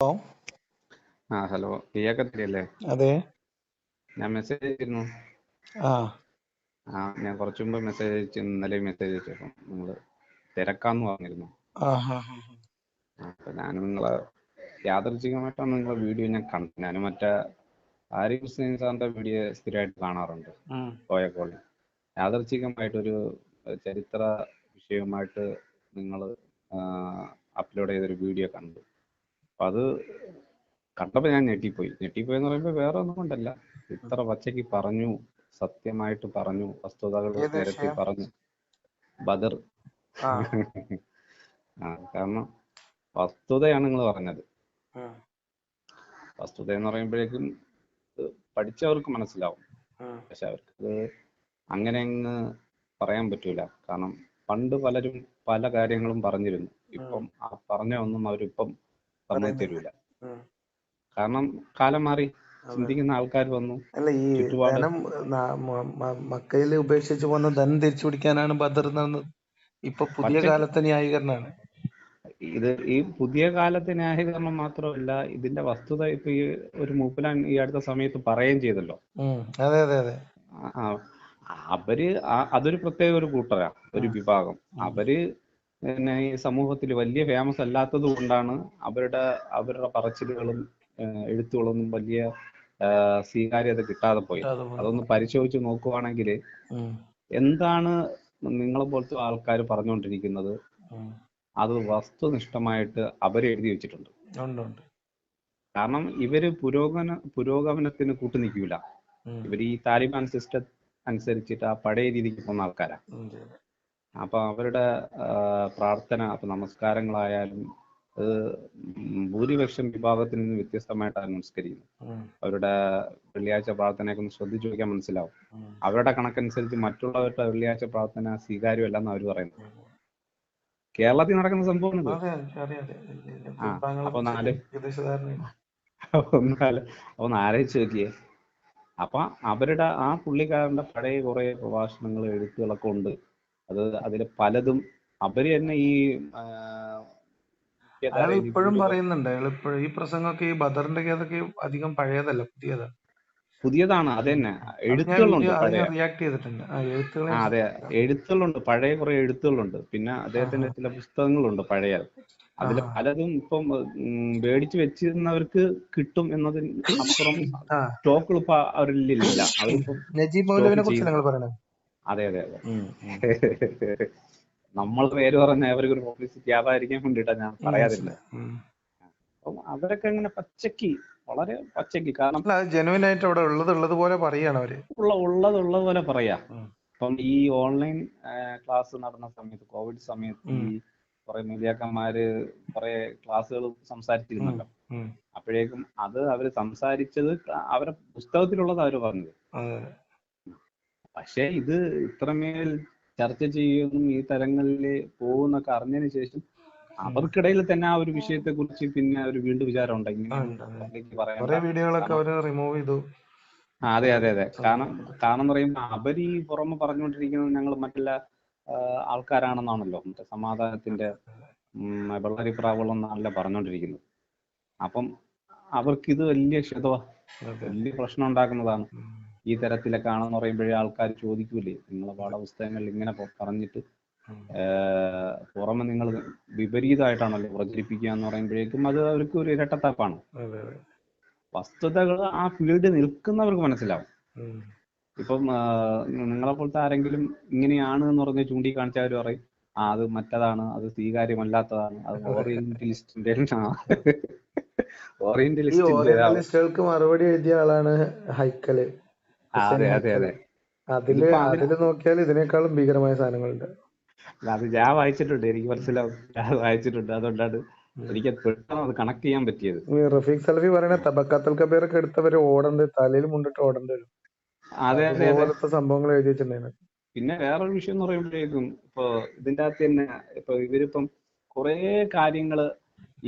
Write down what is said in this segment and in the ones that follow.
Hello ആ hello. ഇയാക്കത്തില്ലേ അതെ. ഞാൻ മെസ്സേജ് അയച്ചിരുന്നു. ആ. ആ ഞാൻ കുറച്ചു മുമ്പ് മെസ്സേജ് അയച്ചു ഇന്നലെ മെസ്സേജ് അയച്ചപ്പം നിങ്ങൾ തിരക്കാന്ന് പറഞ്ഞിരുന്നു. അപ്പൊ ഞാൻ നിങ്ങളെ യാദർച്ഛികമായിട്ടാണ് നിങ്ങളെ വീഡിയോ ഞാൻ കണ്ടത്. ഞാൻ മറ്റേ ആരിഫ് ഹുസൈൻ സാറിന്റെ വീഡിയോ സ്ഥിരമായിട്ട് കാണാറുണ്ട്. പോയപ്പോൾ യാദർച്ഛികമായിട്ടൊരു ചരിത്ര വിഷയവുമായിട്ട് നിങ്ങൾ അപ്ലോഡ് ചെയ്തൊരു വീഡിയോ കണ്ടു. അപ്പൊ അത് കണ്ടപ്പോൾ ഞാൻ ഞെട്ടിപ്പോയി. ഞെട്ടിപ്പോയി എന്ന് പറയുമ്പോൾ വേറെ ഒന്നും കൊണ്ടല്ല. ഇത്ര പച്ചയ്ക്ക് പറഞ്ഞു സത്യമായിട്ട് പറഞ്ഞു വസ്തുതകൾ നിരത്തി പറഞ്ഞു. ബദർ. ആ. കാരണം വസ്തുതയാണ് നിങ്ങൾ പറഞ്ഞത്. വസ്തുത എന്ന് പറയുമ്പോഴേക്കും പഠിച്ചവർക്ക് മനസ്സിലാവും. പക്ഷെ അവർക്ക് അങ്ങനെ അങ്ങ് പറയാൻ പറ്റൂല. കാരണം പണ്ട് പലരും പല കാര്യങ്ങളും പറഞ്ഞിരുന്നു. ഇപ്പം ആ പറഞ്ഞ ഒന്നും അവരിപ്പം പറഞ്ഞു തരൂല. കാരണം കാലം മാറി. ചിന്തിക്കുന്ന ആൾക്കാർ വന്നു. അല്ല ഈ ധനം മക്കയിൽ ഉപേക്ഷിച്ച് വന്ന ധനം തിരിച്ചു പിടിക്കാനാണ് ബദർ എന്നത് ഇപ്പൊ പുതിയ കാലത്തെ ന്യായീകരണമാണ് ഇത് ഈ പുതിയ കാലത്തെ ന്യായീകരണം മാത്രമല്ല ഇതിന്റെ വസ്തുത ഇപ്പൊ ഈ ഒരു മൂപ്പലാൻ ഈ അടുത്ത സമയത്ത് പറയുകയും ചെയ്തല്ലോ. അതെ അതെ അതെ. അവർ അതൊരു പ്രത്യേക ഒരു കൂട്ടരാ ഒരു വിഭാഗം. അവർ പിന്നെ ഈ സമൂഹത്തിൽ വലിയ ഫേമസ് അല്ലാത്തത് കൊണ്ടാണ് അവരുടെ അവരുടെ പറച്ചിലുകളും എഴുത്തുകളൊന്നും വലിയ സ്വീകാര്യത കിട്ടാതെ പോയി അതൊന്ന് പരിശോധിച്ച് നോക്കുവാണെങ്കിൽ എന്താണ് നിങ്ങളെ പോലത്തെ ആൾക്കാർ പറഞ്ഞുകൊണ്ടിരിക്കുന്നത് അത് വസ്തുനിഷ്ഠമായിട്ട് അവർ എഴുതി വെച്ചിട്ടുണ്ട്. കാരണം ഇവർ പുരോഗമന പുരോഗമനത്തിന് കൂട്ടു നിൽക്കൂല. ഉം, ഇവർ ഈ താലിബാൻ സിസ്റ്റം അനുസരിച്ചിട്ട് ആ പഴയ രീതിക്ക് പോകുന്ന ആൾക്കാരാ. അപ്പൊ അവരുടെ പ്രാർത്ഥന അപ്പൊ നമസ്കാരങ്ങളായാലും അത് ഭൂരിപക്ഷം വിഭാഗത്തിൽ നിന്ന് വ്യത്യസ്തമായിട്ടാണ് നമസ്കരിക്കുന്നത് അവരുടെ വെള്ളിയാഴ്ച പ്രാർത്ഥനയൊക്കെ ഒന്ന് ശ്രദ്ധിച്ചു നോക്കിയാൽ മനസ്സിലാവും. അവരുടെ കണക്കനുസരിച്ച് മറ്റുള്ളവരുടെ വെള്ളിയാഴ്ച പ്രാർത്ഥന സ്വീകാര്യമല്ല എന്ന് അവർ പറയുന്നത് കേരളത്തിൽ നടക്കുന്ന സംഭവം ഇത് അതെ അറിയാം അറിയാം. ഇതിന്റെ ആ അപ്പൊ നാല് ഒന്നാൽ ഒന്ന് ആലോചിച്ച് നോക്കിയേ. അപ്പൊ അവരുടെ ആ പുള്ളിക്കാരന്റെ പഴയ കുറെ പ്രഭാഷണങ്ങൾ എഴുത്തുകളൊക്കെ ഉണ്ട്. അത് അതിൽ പലതും അവർ തന്നെ ഈ അയാൾ ഇപ്പോഴും പറയുന്നുണ്ട്. അയാൾ ഇപ്പോഴും ഈ പ്രസംഗമൊക്കെ ഈ ബദറിന്റെ കേസൊക്കെ അധികം പഴയതല്ല പുതിയതാണ് പുതിയതാണ് അത് തന്നെ. എഴുത്തുകളുണ്ട് പഴയ. റിയാക്ട് ചെയ്തിട്ടുണ്ട്. അതെ. എഴുത്തുകളുണ്ട്. പഴയ കുറെ എഴുത്തുകളുണ്ട്. പിന്നെ അദ്ദേഹത്തിന്റെ ചില പുസ്തകങ്ങളുണ്ട് പഴയ. അതിൽ പലതും ഇപ്പം മേടിച്ച് വെച്ചിരുന്നവർക്ക് കിട്ടും എന്നതിന് അപ്പുറം ആ. സ്റ്റോക്കുകൾ ഇപ്പൊ അവരിലില്ല. അവരിപ്പം അതെ അതെ അതെ. നമ്മൾ പേര് പറഞ്ഞ അവർക്ക് ഒരു പബ്ലിസിറ്റി ആവാതിരിക്കാൻ വേണ്ടിട്ടാ ഞാൻ പറയാതില്ല പറയാതിരുന്നത് അപ്പം അവരൊക്കെ ഇങ്ങനെ പച്ചക്ക് വളരെ പച്ചക്ക് കാരണം ജെനുവിൻ ആയിട്ട് അവിടെ ഉള്ളത് ഉള്ളത് പോലെ പറയാണ് അവർ. ഉള്ള ഉള്ളത് ഉള്ളത് പോലെ പറയാ. അപ്പം ഈ ഓൺലൈൻ ക്ലാസ് നടന്ന സമയത്ത് കോവിഡ് സമയത്ത് ഈ കുറെ മീഡിയാക്കന്മാര് കുറെ ക്ലാസ്സുകൾ സംസാരിച്ചിരുന്നല്ലോ. അപ്പോഴേക്കും അത് അവർ സംസാരിച്ചത് അവരെ പുസ്തകത്തിലുള്ളത് അവർ പറഞ്ഞത്. പക്ഷേ ഇത് ഇത്രമേൽ ചർച്ച ചെയ്യുന്നു ഈ തരങ്ങളിൽ പോകുന്നൊക്കെ അറിഞ്ഞതിന് ശേഷം അവർക്കിടയിൽ തന്നെ ആ ഒരു വിഷയത്തെ കുറിച്ച് പിന്നെ ഒരു വീണ്ടും വിചാരം ഉണ്ട്? ആ, ഇങ്ങനെയൊന്നും ഉണ്ട്, അതെ. പബ്ലിക്ക് പറയണ്ട കുറെ വീഡിയോകളൊക്കെ അവർ റിമൂവ് ചെയ്തു. അതെ അതെ അതെ. കാരണം കാരണം എന്ന് പറയുമ്പോൾ അവർ ഈ പുറമെ പറഞ്ഞുകൊണ്ടിരിക്കുന്നത് ഞങ്ങൾ മറ്റുള്ള ആൾക്കാരാണെന്നാണല്ലോ മറ്റേ സമാധാനത്തിന്റെ ഉം, നല്ല പറഞ്ഞുകൊണ്ടിരിക്കുന്നത്. അപ്പം അവർക്ക് ഇത് വലിയ ക്ഷതവാ വലിയ പ്രശ്നം ഉണ്ടാക്കുന്നതാണ്. ഈ തരത്തിലൊക്കെ ആണെന്ന് പറയുമ്പോഴേ ആൾക്കാർ ചോദിക്കൂലേ? നിങ്ങളെ പാഠപുസ്തകങ്ങളിൽ ഇങ്ങനെ പറഞ്ഞിട്ട് പുറമെ നിങ്ങൾ വിപരീതമായിട്ടാണല്ലോ പ്രചരിപ്പിക്കുക എന്ന് പറയുമ്പോഴേക്കും അത് അവർക്ക് ഒരു ഇരട്ടത്താപ്പാണ്. വസ്തുതകൾ ആ ഫീൽഡിൽ നിൽക്കുന്നവർക്ക് മനസ്സിലാവും. ഇപ്പം നിങ്ങളെ പോലത്തെ ആരെങ്കിലും ഇങ്ങനെയാണ് എന്ന് പറഞ്ഞ് ചൂണ്ടിക്കാണിച്ചാൽ അവർ പറയും ആ അത് മറ്റതാണ് അത് സ്വീകാര്യമല്ലാത്തതാണ് അത് ഓറിയന്റലിസ്റ്റിന്റെ ഓറിയന്റലിസ്റ്റുകൾക്ക് മറുപടി എഴുതിയ ആളാണ് ഹൈക്കൽ. അതെ അതെ അതെ. അതിൽ അതിൽ നോക്കിയാൽ ഇതിനേക്കാളും ഭീകരമായ സാധനങ്ങളുണ്ട്. അത് ഞാൻ വായിച്ചിട്ടുണ്ട്. എനിക്ക് മനസ്സിലാവും. ഞാൻ വായിച്ചിട്ടുണ്ട്. അതുകൊണ്ടാണ്. എനിക്ക് പെട്ടെന്ന് അത് കണക്ട് ചെയ്യാൻ പറ്റിയത്. റഫീഖ് സലഫി പറയണ തബക്കാത്തൽ കബീർ ഒക്കെ എടുത്തവര് ഓടണ്ട് തലയിൽ മുണ്ടിട്ട് ഓടേണ്ടി വരും. അതെ അതെ അതെ. അതുപോലത്തെ സംഭവങ്ങൾ എഴുതി വെച്ചിട്ടുണ്ടായിരുന്നു. പിന്നെ വേറൊരു വിഷയം എന്ന് പറയുമ്പോഴേക്കും ഇപ്പൊ ഇതിന്റെ അകത്ത് തന്നെ ഇപ്പൊ ഇവരിപ്പം കുറെ കാര്യങ്ങൾ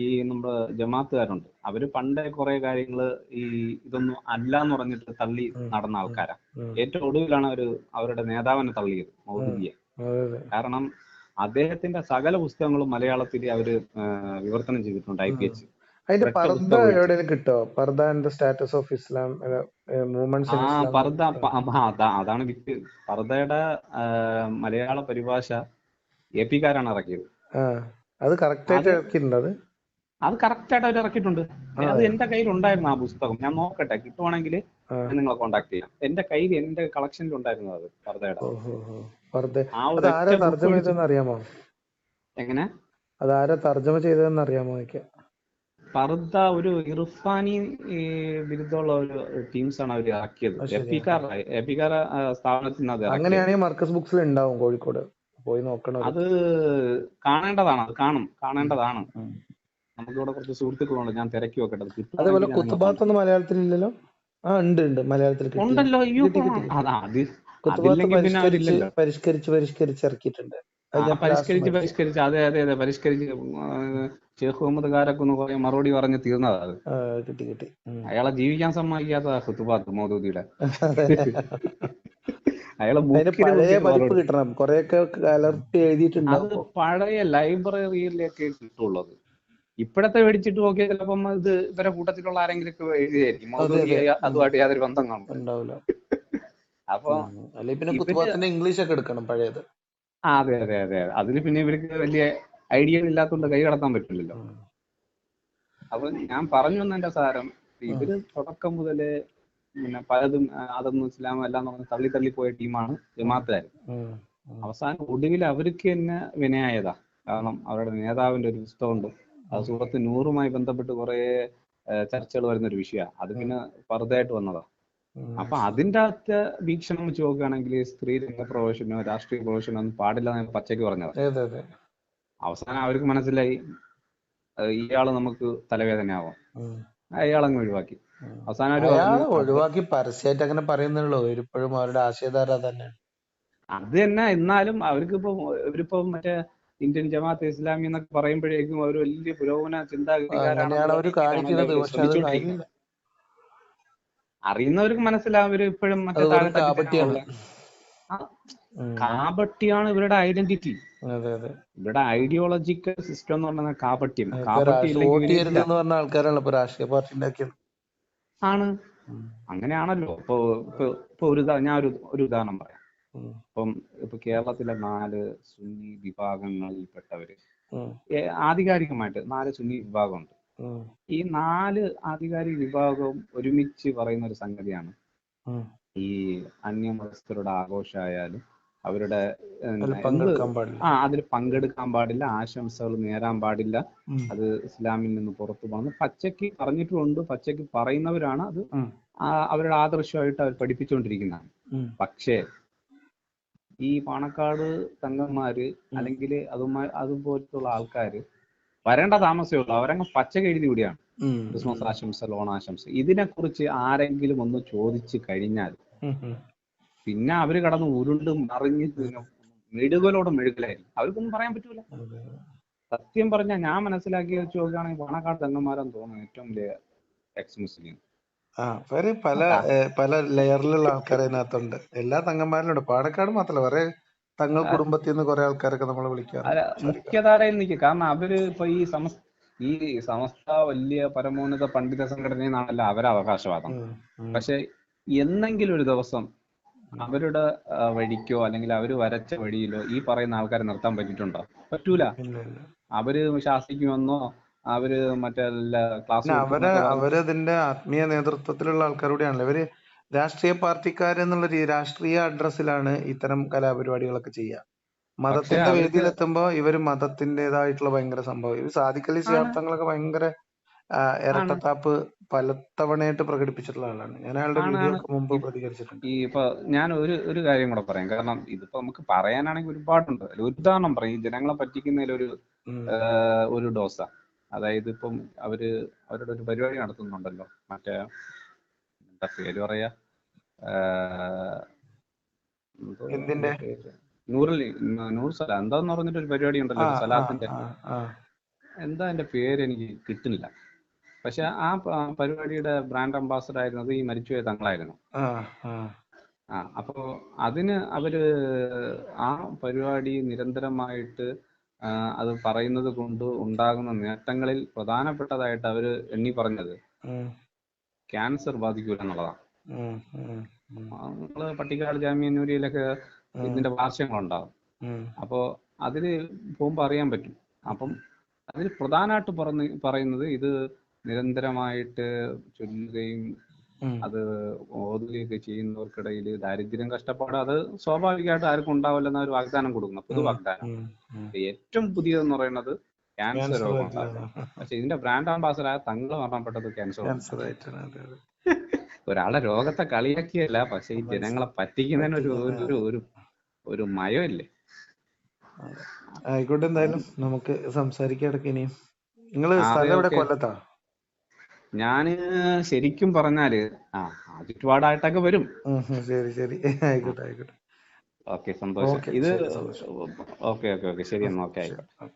ഈ നമ്മുടെ ജമാത്തുകാരുണ്ട്. അവർ പണ്ടേ കുറെ കാര്യങ്ങൾ ഈ ഇതൊന്നും അല്ല എന്ന് പറഞ്ഞിട്ട് തള്ളി നടന്ന ആൾക്കാരാ. ഏറ്റവും ഒടുവിലാണ് അവർ അവരുടെ നേതാവിനെ തള്ളിയത് മൗദൂദിയെ. കാരണം അദ്ദേഹത്തിന്റെ സകല പുസ്തകങ്ങളും മലയാളത്തിൽ അവർ വിവർത്തനം ചെയ്തിട്ടുണ്ട് ഐ പി എച്ച്. അതിന്റെ പർദ്ദ കിട്ടോ? പർദ്ദ and status of Islam movements ആ പർദ്ദ അതാണ് വിറ്റ് പർദ്ദയുടെ മലയാള പരിഭാഷ എ പിക്കാരാണ് ഇറക്കിയത്. അത് കറക്റ്റ് ആയിട്ട് അത് ഇറക്കിയിട്ടുണ്ട് അത് കറക്റ്റ് ആയിട്ട് അവർ ഇറക്കിയിട്ടുണ്ട്. അത് എന്റെ കയ്യിൽ ഉണ്ടായിരുന്നു ആ പുസ്തകം. ഞാൻ നോക്കട്ടെ കിട്ടുവാണെങ്കിൽ നിങ്ങളെ കോണ്ടാക്ട് ചെയ്യാം. എന്റെ കയ്യിൽ എന്റെ കളക്ഷനിൽ ഉണ്ടായിരുന്നു അത് പർദ്ദയുടെ. അറിയാമോ? എങ്ങനെ? അത് ആരാ തർജമ ചെയ്തതെന്ന് അറിയാമോ പർദ്ദ ഒരു ഇർഫാനി ബിരുദമുള്ള ഒരു ടീംസ് ആണ് അവർ ഇറക്കിയത് എപ്പിക്കാർ എപ്പിക്കാർ സ്ഥാപനത്തിൽ നിന്ന് അങ്ങനെയാണെങ്കിൽ മർക്കസ് ബുക്സിൽ ഉണ്ടാവും കോഴിക്കോട്. പോയി നോക്കണം അത് കാണേണ്ടതാണ് അത് കാണും. കാണേണ്ടതാണ്. നമുക്കിവിടെ കുറച്ച് സുഹൃത്തുക്കളുണ്ട്. ഞാൻ തിരക്കി വെക്കട്ടെ. അത് അതേപോലെ ഒന്നും മലയാളത്തിൽ ഇല്ലല്ലോ ആ ഉണ്ട് ഉണ്ട്. മലയാളത്തിൽ ഉണ്ടല്ലോ. അയ്യോ അതാ പരിഷ്കരിച്ച് പരിഷ്കരിച്ച് ഇറക്കിയിട്ടുണ്ട്. പരിഷ്കരിച്ച് പരിഷ്കരിച്ച്. അതെ അതെ അതെ. പരിഷ്കരിച്ച് ഷേഖ് മുഹമ്മദ് കാരൊക്കെ ഒന്ന് കുറെ മറുപടി പറഞ്ഞ് തീർന്നതാ അത്. കിട്ടി കിട്ടി. അയാളെ ജീവിക്കാൻ സമ്മതിക്കാത്ത ഹുത്തുബാത്ത് മോദൂദിയുടെ. അയാളെ പഴയ പതിപ്പ് കിട്ടണം. കൊറേയൊക്കെ കലർത്തി അത് പഴയ ലൈബ്രറിയിലൊക്കെ കിട്ടുള്ളത് ഇപ്പോഴത്തെ മേടിച്ചിട്ട് നോക്കിയാൽ ചിലപ്പം ഇത് ഇവരെ കൂട്ടത്തിലുള്ള ആരെങ്കിലും ഒക്കെ എഴുതിയായിരിക്കും അതുമായിട്ട് യാതൊരു ബന്ധം ഉണ്ടാവില്ല. അപ്പൊ ഉം. പിന്നെ ഇംഗ്ലീഷ് ഒക്കെ എടുക്കണം പഴയത്. ആ അതെ അതെ അതെ. അതിന് പിന്നെ ഇവർക്ക് വലിയ ഐഡിയ ഇല്ലാത്തതുകൊണ്ട് കൈ കടത്താൻ പറ്റില്ലല്ലോ. അപ്പൊ ഞാൻ പറഞ്ഞു വന്നതിന്റെ സാരം. ഇവർ തുടക്കം മുതലേ പിന്നെ പലതും അതൊന്നും ഇസ്ലാം എല്ലാം പറഞ്ഞ് തള്ളി തള്ളി പോയ ടീമാണ് ജമാഅത്തുകാർ. അവസാനം ഒടുവിൽ അവർക്ക് തന്നെ വിനയായതാ. കാരണം അവരുടെ നേതാവിന്റെ ഒരു പുസ്തകമുണ്ട് അത് സൂറത്ത് നൂറുമായി ബന്ധപ്പെട്ട് കുറെ ചർച്ചകൾ വരുന്ന ഒരു വിഷയമാണ് അത്. പിന്നെ വെറുതെയായിട്ട് വന്നതാ. അപ്പൊ അതിന്റെ അകത്ത് വീക്ഷണം വെച്ച് നോക്കുകയാണെങ്കിൽ സ്ത്രീ രംഗ പ്രവേശനോ രാഷ്ട്രീയ പ്രവേശനോ ഒന്നും പാടില്ല എന്ന് പച്ചയ്ക്ക് പറഞ്ഞതാ. അവസാനം അവർക്ക് മനസ്സിലായി ഇയാൾ നമുക്ക് തലവേദനയാവും. അയാളങ്ങ് ഒഴിവാക്കി. അവസാനം ഒഴിവാക്കി പരസ്യമായിട്ട് അങ്ങനെ പറയുന്നുള്ളൂ ഇപ്പോഴും അവരുടെ ആശയധാര തന്നെയാണ് അത് തന്നെ എന്നാലും അവർക്ക് ഇപ്പൊ ഇവരിപ്പോ മറ്റേ ഇന്ത്യൻ ജമാഅത്ത് ഇസ്ലാമി എന്നൊക്കെ പറയുമ്പോഴേക്കും അവർ വലിയ പുരോഗമന ചിന്താഗതിക്കാരാണ് അറിയുന്നവർക്ക് മനസ്സിലാവും ഇവർ ഇപ്പോഴും മറ്റേ താഴെ കാപട്യാണ്. ഇവരുടെ ഐഡന്റിറ്റി. ഇവരുടെ ഐഡിയോളജിക്കൽ സിസ്റ്റം എന്ന് പറഞ്ഞാൽ കാപട്യം. ആൾക്കാരാണ് രാഷ്ട്രീയ പാർട്ടി ആണ്. അങ്ങനെയാണല്ലോ. ഇപ്പൊ ഇപ്പൊ ഇപ്പൊ ഒരു ഞാൻ ഒരു ഉദാഹരണം പറയാം. ഇപ്പം ഇപ്പൊ കേരളത്തിലെ നാല് സുന്നി വിഭാഗങ്ങളിൽപ്പെട്ടവര് പെട്ടവര് ആധികാരികമായിട്ട് നാല് സുന്നി വിഭാഗമുണ്ട്. ഈ നാല് ആധികാരിക വിഭാഗവും ഒരുമിച്ച് പറയുന്ന ഒരു സംഗതിയാണ് ഈ അന്യമതസ്ഥരുടെ ആഘോഷമായാലും അവരുടെ ആ അതിൽ പങ്കെടുക്കാൻ പാടില്ല ആശംസകൾ നേരാൻ പാടില്ല. അത് ഇസ്ലാമിൽ നിന്ന് പുറത്തു പോകുന്നു. പച്ചയ്ക്ക് പറഞ്ഞിട്ടുമുണ്ട് പച്ചയ്ക്ക് പറയുന്നവരാണ്. അത് അവരുടെ ആദർശമായിട്ട് അവർ പഠിപ്പിച്ചുകൊണ്ടിരിക്കുന്നതാണ്. പക്ഷേ ഈ പാണക്കാട് തങ്ങന്മാര് അല്ലെങ്കിൽ അതുമായി അതുപോലത്തുള്ള ആൾക്കാര് വരേണ്ട താമസമേ ഉള്ളൂ. അവരങ്ങ് പച്ചക്ക് എഴുതി വിടുകയാണ്. ക്രിസ്മസ് ആശംസ ഓണാശംസ ഇതിനെക്കുറിച്ച് ആരെങ്കിലും ഒന്ന് ചോദിച്ചു കഴിഞ്ഞാൽ. പിന്നെ അവർ കടന്ന് ഉരുണ്ട് മറിഞ്ഞ് മെഴുകലോടെ മെഴുകലായിരിക്കും. അവർക്കൊന്നും പറയാൻ പറ്റൂല. സത്യം പറഞ്ഞാൽ ഞാൻ മനസ്സിലാക്കി വെച്ച് നോക്കുകയാണെങ്കിൽ പാണക്കാട് തങ്ങന്മാരെന്ന് തോന്നുന്നു ഏറ്റവും വലിയ എക്സ് മുസ്ലിം ആ അവർ പല പല ലെയറിലുള്ള ആൾക്കാര് അതിനകത്തുണ്ട് എല്ലാ തങ്ങന്മാരിലും ഉണ്ട് പാലക്കാട് മാത്രമല്ല വേറെ തങ്ങൾ കുടുംബത്തിൽ നിന്ന് കുറെ ആൾക്കാരൊക്കെ നമ്മളെ വിളിക്കാറുണ്ട്. അല്ല സംസാരിക്കാൻ മുഖ്യധാരയിൽ നിൽക്കും കാരണം അവർ ഇപ്പൊ ഈ സമസ്ത ഈ സമസ്ത വലിയ പരമോന്നത പണ്ഡിത സംഘടനയിൽ നിന്നാണല്ലോ അവരെ അവകാശവാദം. ഉം. ഉം. പക്ഷെ എന്നെങ്കിലും ഒരു ദിവസം അവരുടെ ആ, വഴിക്കോ അല്ലെങ്കിൽ അവർ വരച്ച വഴിയിലോ ഈ പറയുന്ന ആൾക്കാരെ നിർത്താൻ പറ്റിയിട്ടുണ്ടോ? പറ്റൂല. ഇല്ല ഇല്ല. അവർ ശാസിക്കുമെന്നോ അവർ മറ്റേ ക്ലാസ് അവർ അവരതിന്റെ ആത്മീയ നേതൃത്വത്തിലുള്ള ആൾക്കാരോടെയാണല്ലോ. ഇവർ രാഷ്ട്രീയ പാർട്ടിക്കാരെന്നുള്ള രീതി രാഷ്ട്രീയ അഡ്രസ്സിലാണ് ഇത്തരം കലാപരിപാടികളൊക്കെ ചെയ്യുക മതത്തിന്റെ വേദിയിലെത്തുമ്പോ ഇവർ മതത്തിന്റേതായിട്ടുള്ള ഭയങ്കര സംഭവം. ഇവർ സാധിക്കലി ശിഹാബ്ദങ്ങളൊക്കെ ഭയങ്കര ഇരട്ടത്താപ്പ് പലതവണയായിട്ട് പ്രകടിപ്പിച്ചിട്ടുള്ള ആളാണ്. ഞാൻ അയാളുടെ ആണ്, വീഡിയോ ആണ്. ഒക്കെ മുമ്പ് പ്രതികരിച്ചിട്ടുണ്ട്. ഈ ഇപ്പൊ ഞാൻ ഒരു ഒരു കാര്യം കൂടെ പറയാം. കാരണം ഇതിപ്പോ നമുക്ക് പറയാനാണെങ്കിൽ ഒരുപാടുണ്ട്. ഒരു ഉദാഹരണം പറയും. ഈ ജനങ്ങളെ പറ്റിക്കുന്നതിൽ ഒരു ഏഹ്, ഒരു ഡോസ. അതായത് ഇപ്പം അവർ അവരുടെ ഒരു പരിപാടി നടത്തുന്നുണ്ടല്ലോ. മറ്റേ എന്താ പേര് പറയാ? നൂറിൽ നൂറ് സല എന്താന്ന് പറഞ്ഞിട്ട് ഒരു പരിപാടി ഉണ്ടല്ലോ സലാത്തിന്റെ. എന്താ അതിന്റെ പേര് എനിക്ക് കിട്ടുന്നില്ല. പക്ഷെ ആ പരിപാടിയുടെ ബ്രാൻഡ് അംബാസഡർ ആയിരുന്നത് ഈ മരിച്ചുപോയ തങ്ങളായിരുന്നു. ആ, അപ്പോ അതിന് അവർ ആ പരിപാടി നിരന്തരമായിട്ട് അത് പറയുന്നത് കൊണ്ട് ഉണ്ടാകുന്ന നേട്ടങ്ങളിൽ പ്രധാനപ്പെട്ടതായിട്ട് അവർ എണ്ണി പറഞ്ഞത് ക്യാൻസർ ബാധിക്കൂല എന്നുള്ളതാണ്. നമ്മൾ പട്ടിക്കാട് ജാമ്യന്നൂരിയിലൊക്കെ ഇതിന്റെ വാർഷികങ്ങളുണ്ടാകും അപ്പോ അതിൽ പോകുമ്പോ അറിയാൻ പറ്റും. അപ്പം അതിൽ പ്രധാനമായിട്ട് പറഞ്ഞ് പറയുന്നത് ഇത് നിരന്തരമായിട്ട് ചൊല്ലുകയും. അത് ഓതുകയൊക്കെ ചെയ്യുന്നവർക്കിടയിൽ ദാരിദ്ര്യം കഷ്ടപ്പാട് അത് സ്വാഭാവികമായിട്ട് ആർക്കും ഉണ്ടാവില്ലെന്ന ഒരു വാഗ്ദാനം കൊടുക്കുന്നു. പൊതു വാഗ്ദാനം. ഏറ്റവും പുതിയതെന്ന് പറയുന്നത് ക്യാൻസർ രോഗം പക്ഷെ ഇതിന്റെ ബ്രാൻഡ് അംബാസഡർ ആയ തങ്ങൾ മരണപ്പെട്ടത് ക്യാൻസർ ഒരാളെ രോഗത്തെ കളിയാക്കിയല്ല പക്ഷെ ഈ ജനങ്ങളെ പറ്റിക്കുന്നതിന് ഒരു ഒരു ഒരു ഒരു മയമില്ലേ? ആയിക്കോട്ടെ എന്തായാലും നമുക്ക് സംസാരിക്കാം ഇടയ്ക്ക് ഇനിയും. നിങ്ങൾ ആ, സ്ഥലം എവിടെ? കൊല്ലത്താ? ഞാൻ ശരിക്കും പറഞ്ഞാൽ ആ ചുറ്റുപാടായിട്ടൊക്കെ വരും. ശരി ശരി. ആയിക്കോട്ടെ ആയിക്കോട്ടെ. ഓക്കെ സന്തോഷം. ഇത് ഓക്കെ ഓക്കെ ഓക്കെ. ശരി എന്നാ ഓക്കെ ആയിക്കോട്ടെ.